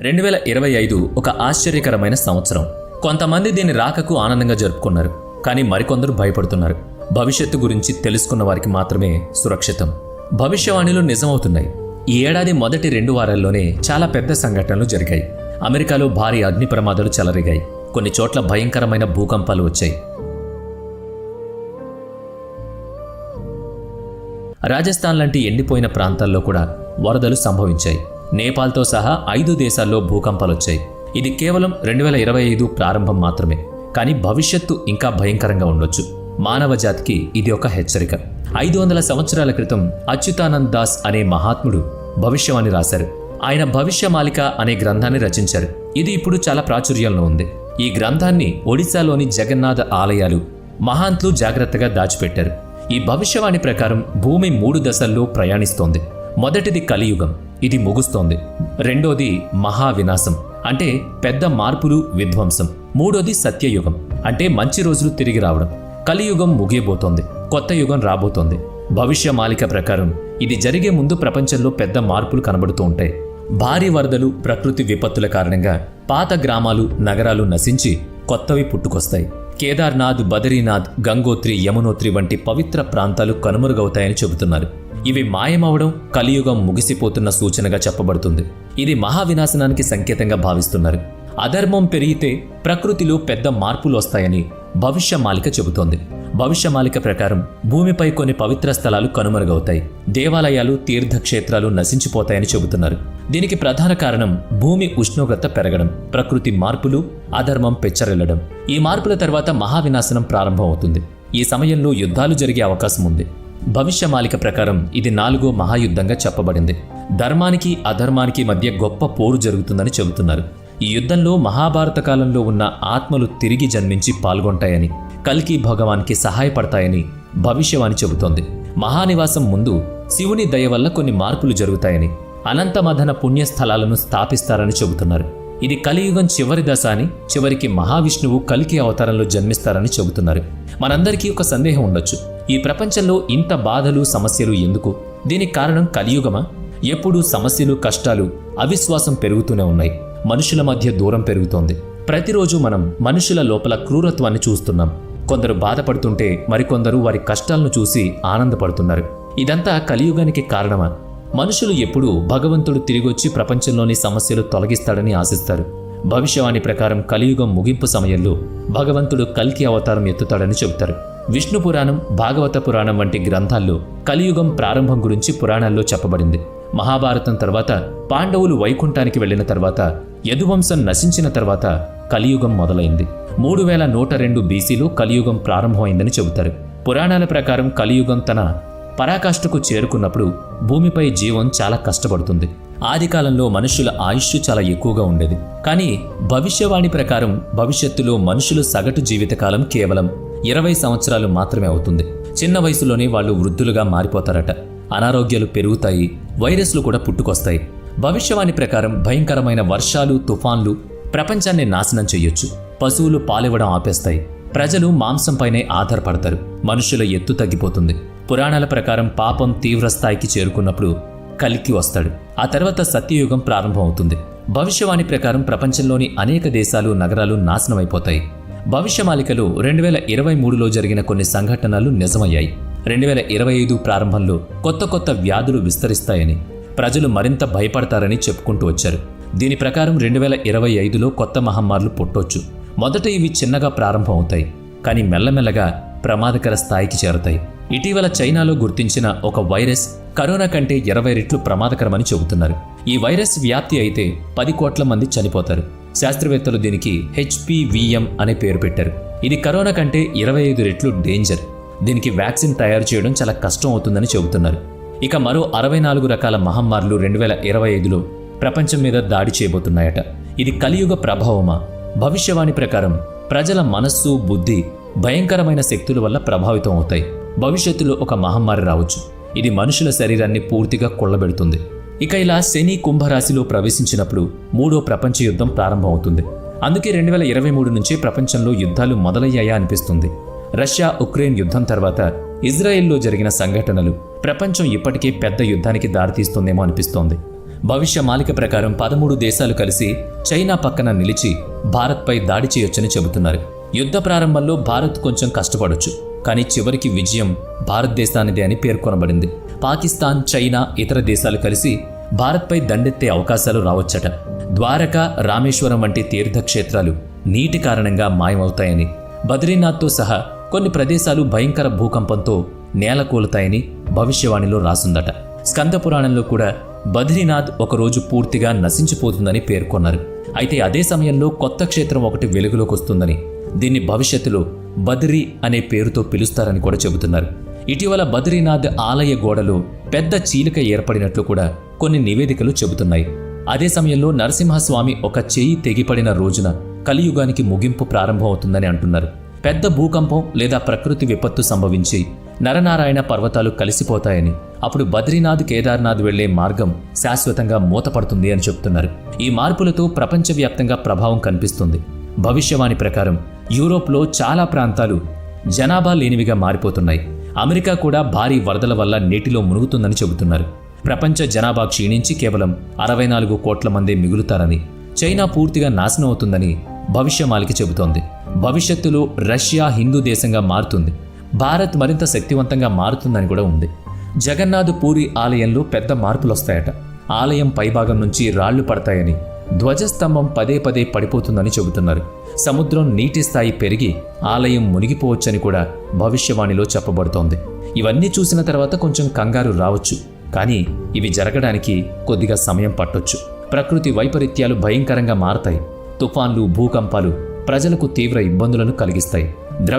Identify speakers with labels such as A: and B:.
A: రెండు వేల ఇరవై ఐదు ఒక ఆశ్చర్యకరమైన సంవత్సరం. కొంతమంది దీని రాకకు ఆనందంగా జరుపుకున్నారు కానీ మరికొందరు భయపడుతున్నారు. భవిష్యత్తు గురించి తెలుసుకున్న వారికి మాత్రమే సురక్షితం. భవిష్యవాణిలు నిజమవుతున్నాయి. ఈ ఏడాది మొదటి రెండు వారాల్లోనే చాలా పెద్ద సంఘటనలు జరిగాయి. అమెరికాలో భారీ అగ్ని ప్రమాదాలు చెలరిగాయి. కొన్ని చోట్ల భయంకరమైన భూకంపాలు వచ్చాయి. రాజస్థాన్ లాంటి ఎండిపోయిన ప్రాంతాల్లో కూడా వరదలు సంభవించాయి. నేపాల్తో సహా ఐదు దేశాల్లో భూకంపాలొచ్చాయి. ఇది కేవలం రెండు వేల ఇరవై ఐదు ప్రారంభం మాత్రమే. కానీ భవిష్యత్తు ఇంకా భయంకరంగా ఉండొచ్చు. మానవ జాతికి ఇది ఒక హెచ్చరిక. ఐదు వందల సంవత్సరాల క్రితం అచ్యుతానంద్ దాస్ అనే మహాత్ముడు భవిష్యవాణి రాశారు. ఆయన భవిష్యమాలిక అనే గ్రంథాన్ని రచించారు. ఇది ఇప్పుడు చాలా ప్రాచుర్యంలో ఉంది. ఈ గ్రంథాన్ని ఒడిశాలోని జగన్నాథ ఆలయాలు మహాంత్లు జాగ్రత్తగా దాచిపెట్టారు. ఈ భవిష్యవాణి ప్రకారం భూమి మూడు దశల్లో ప్రయాణిస్తోంది. మొదటిది కలియుగం. ఇది ముగుస్తోంది. రెండోది మహావినాశం. అంటే పెద్ద మార్పులు విధ్వంసం. మూడోది సత్యయుగం. అంటే మంచి రోజులు తిరిగి రావడం. కలియుగం ముగియబోతోంది. కొత్త యుగం రాబోతోంది. భవిష్య మాలిక ప్రకారం ఇది జరిగే ముందు ప్రపంచంలో పెద్ద మార్పులు కనబడుతూ ఉంటాయి. భారీ వరదలు ప్రకృతి విపత్తుల కారణంగా పాత గ్రామాలు నగరాలు నశించి కొత్తవి పుట్టుకొస్తాయి. కేదార్నాథ్ బదరీనాథ్ గంగోత్రి యమునోత్రి వంటి పవిత్ర ప్రాంతాలు కనుమరుగవుతాయని చెబుతున్నారు. ఇవి మాయమవడం కలియుగం ముగిసిపోతున్న సూచనగా చెప్పబడుతుంది. ఇది మహావినాశనానికి సంకేతంగా భావిస్తున్నారు. అధర్మం పెరిగితే ప్రకృతిలో పెద్ద మార్పులు వస్తాయని భవిష్యమాలిక చెబుతోంది. భవిష్యమాలిక ప్రకారం భూమిపై కొన్ని పవిత్ర స్థలాలు కనుమరుగవుతాయి. దేవాలయాలు తీర్థక్షేత్రాలు నశించిపోతాయని చెబుతున్నారు. దీనికి ప్రధాన కారణం భూమి ఉష్ణోగ్రత పెరగడం ప్రకృతి మార్పులు అధర్మం పెచ్చరిల్లడం. ఈ మార్పుల తర్వాత మహావినాశనం ప్రారంభమవుతుంది. ఈ సమయంలో యుద్ధాలు జరిగే అవకాశం ఉంది. భవిష్యమాలిక ప్రకారం ఇది నాలుగో మహాయుద్ధంగా చెప్పబడింది. ధర్మానికి అధర్మానికి మధ్య గొప్ప పోరు జరుగుతుందని చెబుతున్నారు. ఈ యుద్ధంలో మహాభారత కాలంలో ఉన్న ఆత్మలు తిరిగి జన్మించి పాల్గొంటాయని కల్కి భగవాన్కి సహాయపడతాయని భవిష్యవాణి చెబుతోంది. మహానివాసం ముందు శివుని దయ వల్ల కొన్ని మార్పులు జరుగుతాయని అనంతమధన పుణ్యస్థలాలను స్థాపిస్తారని చెబుతున్నారు. ఇది కలియుగం చివరి దశ అని చివరికి మహావిష్ణువు కలికి అవతారంలో జన్మిస్తారని చెబుతున్నారు. మనందరికీ ఒక సందేహం ఉండొచ్చు. ఈ ప్రపంచంలో ఇంత బాధలు సమస్యలు ఎందుకు? దీనికి కారణం కలియుగమా? ఎప్పుడూ సమస్యలు కష్టాలు అవిశ్వాసం పెరుగుతూనే ఉన్నాయి. మనుషుల మధ్య దూరం పెరుగుతోంది. ప్రతిరోజు మనం మనుషుల లోపల క్రూరత్వాన్ని చూస్తున్నాం. కొందరు బాధపడుతుంటే మరికొందరు వారి కష్టాలను చూసి ఆనందపడుతున్నారు. ఇదంతా కలియుగానికి కారణమా? మనుషులు ఎప్పుడూ భగవంతుడు తిరిగొచ్చి ప్రపంచంలోని సమస్యలు తొలగిస్తాడని ఆశిస్తారు. భవిష్యవాణి ప్రకారం కలియుగం ముగింపు సమయంలో భగవంతుడు కల్కి అవతారం ఎత్తుతాడని చెబుతారు. విష్ణు పురాణం భాగవత పురాణం వంటి గ్రంథాల్లో కలియుగం ప్రారంభం గురించి పురాణాల్లో చెప్పబడింది. మహాభారతం తర్వాత పాండవులు వైకుంఠానికి వెళ్ళిన తర్వాత యదువంశం నశించిన తర్వాత కలియుగం మొదలైంది. మూడు వేల నూట రెండు బీసీలో కలియుగం ప్రారంభమైందని చెబుతారు. పురాణాల ప్రకారం కలియుగం తన పరాకాష్ఠకు చేరుకున్నప్పుడు భూమిపై జీవం చాలా కష్టపడుతుంది. ఆది కాలంలో మనుషుల ఆయుష్ చాలా ఎక్కువగా ఉండేది. కానీ భవిష్యవాణి ప్రకారం భవిష్యత్తులో మనుషుల సగటు జీవితకాలం కేవలం ఇరవై సంవత్సరాలు మాత్రమే అవుతుంది. చిన్న వయసులోనే వాళ్ళు వృద్ధులుగా మారిపోతారట. అనారోగ్యాలు పెరుగుతాయి వైరస్లు కూడా పుట్టుకొస్తాయి. భవిష్యవాణి ప్రకారం భయంకరమైన వర్షాలు తుఫాన్లు ప్రపంచాన్ని నాశనం చేయొచ్చు. పశువులు పాలివ్వడం ఆపేస్తాయి. ప్రజలు మాంసంపైనే ఆధారపడతారు. మనుషుల ఎత్తు తగ్గిపోతుంది. పురాణాల ప్రకారం పాపం తీవ్ర స్థాయికి చేరుకున్నప్పుడు కలికి వస్తాడు. ఆ తర్వాత సత్యయుగం ప్రారంభమవుతుంది. భవిష్యవాణి ప్రకారం ప్రపంచంలోని అనేక దేశాలు నగరాలు నాశనమైపోతాయి. భవిష్యమాలికలో రెండు వేల ఇరవై మూడులో జరిగిన కొన్ని సంఘటనలు నిజమయ్యాయి. రెండు వేల ఇరవై ఐదు ప్రారంభంలో కొత్త కొత్త వ్యాధులు విస్తరిస్తాయని ప్రజలు మరింత భయపడతారని చెప్పుకుంటూ వచ్చారు. దీని ప్రకారం రెండు వేల ఇరవై ఐదులో కొత్త మహమ్మారులు పుట్టొచ్చు. మొదట ఇవి చిన్నగా ప్రారంభమవుతాయి కానీ మెల్లమెల్లగా ప్రమాదకర స్థాయికి చేరుతాయి. ఇటీవల చైనాలో గుర్తించిన ఒక వైరస్ కరోనా కంటే ఇరవై రెట్లు ప్రమాదకరమని చెబుతున్నారు. ఈ వైరస్ వ్యాప్తి అయితే పది కోట్ల మంది చనిపోతారు. శాస్త్రవేత్తలు దీనికి హెచ్పివిఎం అనే పేరు పెట్టారు. ఇది కరోనా కంటే ఇరవై ఐదు రెట్లు డేంజర్. దీనికి వ్యాక్సిన్ తయారు చేయడం చాలా కష్టం అవుతుందని చెబుతున్నారు. ఇక మరో అరవై నాలుగు రకాల మహమ్మారులు రెండు వేల ఇరవై ఐదులో ప్రపంచం మీద దాడి చేయబోతున్నాయట. ఇది కలియుగ ప్రభావమా? భవిష్యవాణి ప్రకారం ప్రజల మనస్సు బుద్ధి భయంకరమైన శక్తుల వల్ల ప్రభావితం అవుతాయి. భవిష్యత్తులో ఒక మహమ్మారి రావచ్చు. ఇది మనుషుల శరీరాన్ని పూర్తిగా కొల్లబెడుతుంది. ఇక ఇలా శని కుంభరాశిలో ప్రవేశించినప్పుడు మూడో ప్రపంచ యుద్ధం ప్రారంభమవుతుంది. అందుకే రెండు వేల ఇరవై మూడు నుంచి ప్రపంచంలో యుద్ధాలు మొదలయ్యాయా అనిపిస్తుంది. రష్యా ఉక్రెయిన్ యుద్ధం తర్వాత ఇజ్రాయెల్లో జరిగిన సంఘటనలు ప్రపంచం ఇప్పటికే పెద్ద యుద్ధానికి దారితీస్తుందేమో అనిపిస్తోంది. భవిష్య మాలిక ప్రకారం పదమూడు దేశాలు కలిసి చైనా పక్కన నిలిచి భారత్పై దాడి చేయొచ్చని చెబుతున్నారు. యుద్ధ ప్రారంభంలో భారత్ కొంచెం కష్టపడొచ్చు. కానీ చివరికి విజయం భారతదేశానిదే అని పేర్కొనబడింది. పాకిస్తాన్ చైనా ఇతర దేశాలు కలిసి భారత్పై దండెత్తే అవకాశాలు రావచ్చట. ద్వారక రామేశ్వరం వంటి తీర్థక్షేత్రాలు నీటి కారణంగా మాయమవుతాయని బద్రీనాథ్తో సహా కొన్ని ప్రదేశాలు భయంకర భూకంపంతో నేలకూలతాయని భవిష్యవాణిలో రాసుందట. స్కంద పురాణంలో కూడా బద్రీనాథ్ ఒకరోజు పూర్తిగా నశించిపోతుందని పేర్కొన్నారు. అయితే అదే సమయంలో కొత్త క్షేత్రం ఒకటి వెలుగులోకి వస్తుందని దీన్ని భవిష్యత్తులో బద్రీ అనే పేరుతో పిలుస్తారని కూడా చెబుతున్నారు. ఇటీవల బద్రీనాథ్ ఆలయ గోడలో పెద్ద చీలిక ఏర్పడినట్లు కూడా కొన్ని నివేదికలు చెబుతున్నాయి. అదే సమయంలో నరసింహస్వామి ఒక చేయి తెగిపడిన రోజున కలియుగానికి ముగింపు ప్రారంభమవుతుందని అంటున్నారు. పెద్ద భూకంపం లేదా ప్రకృతి విపత్తు సంభవించి నరనారాయణ పర్వతాలు కలిసిపోతాయని అప్పుడు బద్రీనాథ్ కేదార్నాథ్ వెళ్ళే మార్గం శాశ్వతంగా మూతపడుతుంది అని చెప్తున్నారు ఈ మార్పులతో ప్రపంచవ్యాప్తంగా ప్రభావం కనిపిస్తుంది. భవిష్యవాణి ప్రకారం యూరోప్లో చాలా ప్రాంతాలు జనాభా లేనివిగా మారిపోతున్నాయి. అమెరికా కూడా భారీ వరదల వల్ల నీటిలో మునుగుతుందని చెబుతున్నారు. ప్రపంచ జనాభా క్షీణించి కేవలం అరవై నాలుగు కోట్ల మందే మిగులుతారని చైనా పూర్తిగా నాశనం అవుతుందని భవిష్యమాలికి చెబుతోంది. భవిష్యత్తులో రష్యా హిందూ దేశంగా మారుతుంది. భారత్ మరింత శక్తివంతంగా మారుతుందని కూడా ఉంది. జగన్నాథ్ పూరి ఆలయంలో పెద్ద మార్పులు వస్తాయట ఆలయం పైభాగం నుంచి రాళ్ళు పడతాయని ధ్వజస్తంభం పదే పదే పడిపోతుందని చెబుతున్నారు. సముద్రం నీటి స్థాయి పెరిగి ఆలయం మునిగిపోవచ్చని కూడా భవిష్యవాణిలో చెప్పబడుతోంది. ఇవన్నీ చూసిన తర్వాత కొంచెం కంగారు రావచ్చు. కానీ ఇవి జరగడానికి కొద్దిగా సమయం పట్టొచ్చు. ప్రకృతి వైపరీత్యాలు భయంకరంగా మారతాయి. తుఫాన్లు భూకంపాలు ప్రజలకు తీవ్ర ఇబ్బందులను కలిగిస్తాయి. ద్రవ్య